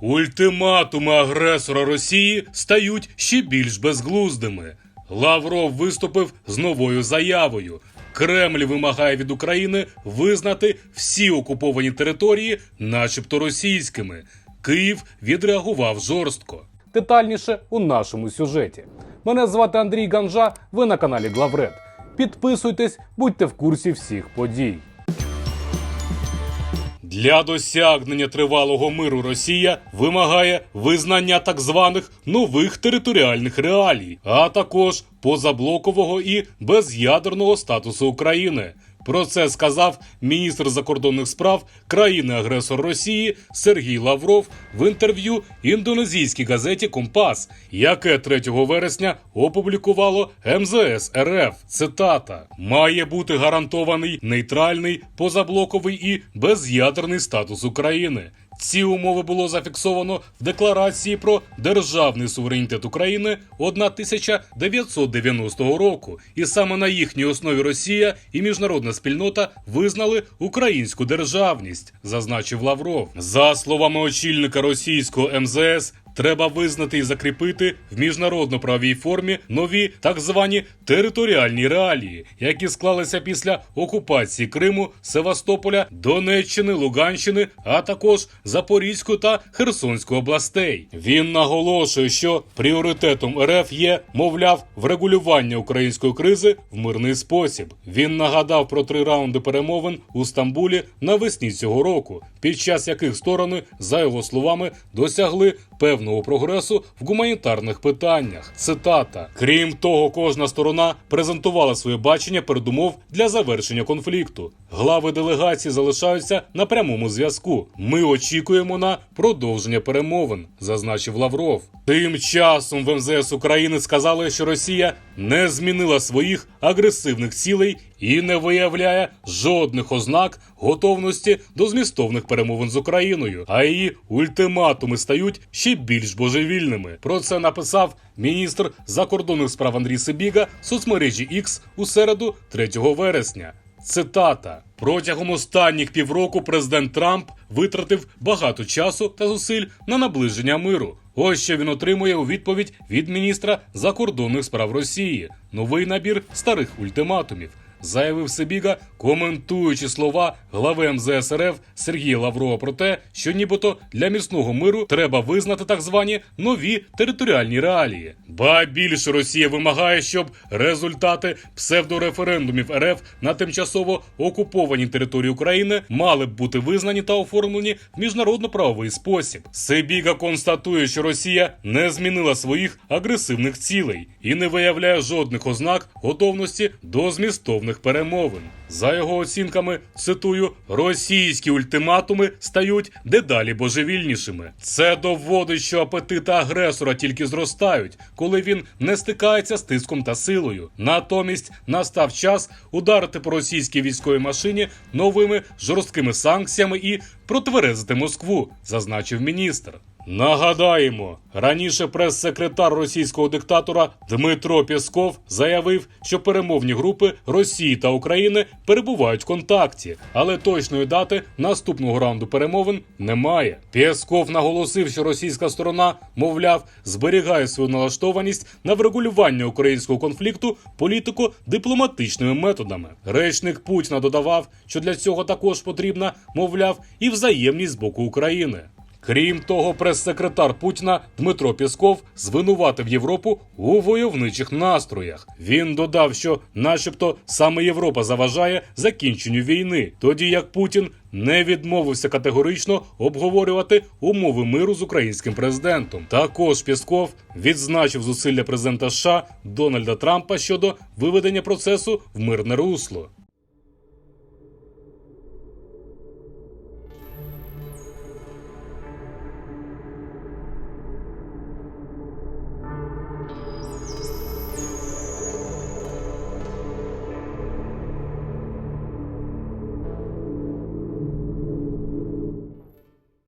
Ультиматуми агресора Росії стають ще більш безглуздими. Лавров виступив з новою заявою. Кремль вимагає від України визнати всі окуповані території, начебто російськими. Київ відреагував жорстко. Детальніше у нашому сюжеті. Мене звати Андрій Ганжа. Ви на каналі Главред. Підписуйтесь, будьте в курсі всіх подій. Для досягнення тривалого миру Росія вимагає визнання так званих нових територіальних реалій, а також позаблокового і без'ядерного статусу України. Про це сказав міністр закордонних справ країни-агресор Росії Сергій Лавров в інтерв'ю індонезійській газеті Компас, яке 3 вересня опублікувало МЗС РФ. Цитата: має бути гарантований нейтральний, позаблоковий і без'ядерний статус України. Ці умови було зафіксовано в декларації про державний суверенітет України 1990 року, і саме на їхній основі Росія і міжнародна спільнота визнали українську державність, зазначив Лавров. За словами очільника російського МЗС. Треба визнати і закріпити в міжнародно-правовій формі нові так звані територіальні реалії, які склалися після окупації Криму, Севастополя, Донеччини, Луганщини, а також Запорізької та Херсонської областей. Він наголошує, що пріоритетом РФ є, мовляв, врегулювання української кризи в мирний спосіб. Він нагадав про три раунди перемовин у Стамбулі навесні цього року, під час яких сторони, за його словами, досягли певного прогресу в гуманітарних питаннях. Цитата: крім того, кожна сторона презентувала своє бачення передумов для завершення конфлікту. Глави делегації залишаються на прямому зв'язку. Ми очікуємо на продовження перемовин, зазначив Лавров. Тим часом в МЗС України сказали, що Росія не змінила своїх агресивних цілей і не виявляє жодних ознак готовності до змістовних перемовин з Україною, а її ультиматуми стають ще більш божевільними. Про це написав міністр закордонних справ Андрій Сибіга в соцмережі X у середу 3 вересня. Цитата: протягом останніх півроку президент Трамп витратив багато часу та зусиль на наближення миру. Ось що він отримує у відповідь від міністра закордонних справ Росії. Новий набір старих ультиматумів. Заявив Сибіга, коментуючи слова глави МЗС РФ Сергія Лаврова про те, що нібито для міцного миру треба визнати так звані нові територіальні реалії. Ба більше Росія вимагає, щоб результати псевдореферендумів РФ на тимчасово окупованій території України мали б бути визнані та оформлені в міжнародно-правовий спосіб. Сибіга констатує, що Росія не змінила своїх агресивних цілей і не виявляє жодних ознак готовності до змістовних перемовин. За його оцінками, цитую, російські ультиматуми стають дедалі божевільнішими. Це доводить, що апетити агресора тільки зростають, коли він не стикається з тиском та силою. Натомість настав час ударити по російській військовій машині новими жорсткими санкціями і протверезити Москву, зазначив міністр. Нагадаємо, раніше прес-секретар російського диктатора Дмитро Пєсков заявив, що перемовні групи Росії та України перебувають в контакті, але точної дати наступного раунду перемовин немає. Пєсков наголосив, що російська сторона, мовляв, зберігає свою налаштованість на врегулювання українського конфлікту політико-дипломатичними методами. Речник Путіна додавав, що для цього також потрібна, мовляв, і взаємність з боку України. Крім того, прес-секретар Путіна Дмитро Пєсков звинуватив Європу у войовничих настроях. Він додав, що, начебто, саме Європа заважає закінченню війни, тоді як Путін не відмовився категорично обговорювати умови миру з українським президентом. Також Пєсков відзначив зусилля президента США Дональда Трампа щодо виведення процесу в мирне русло.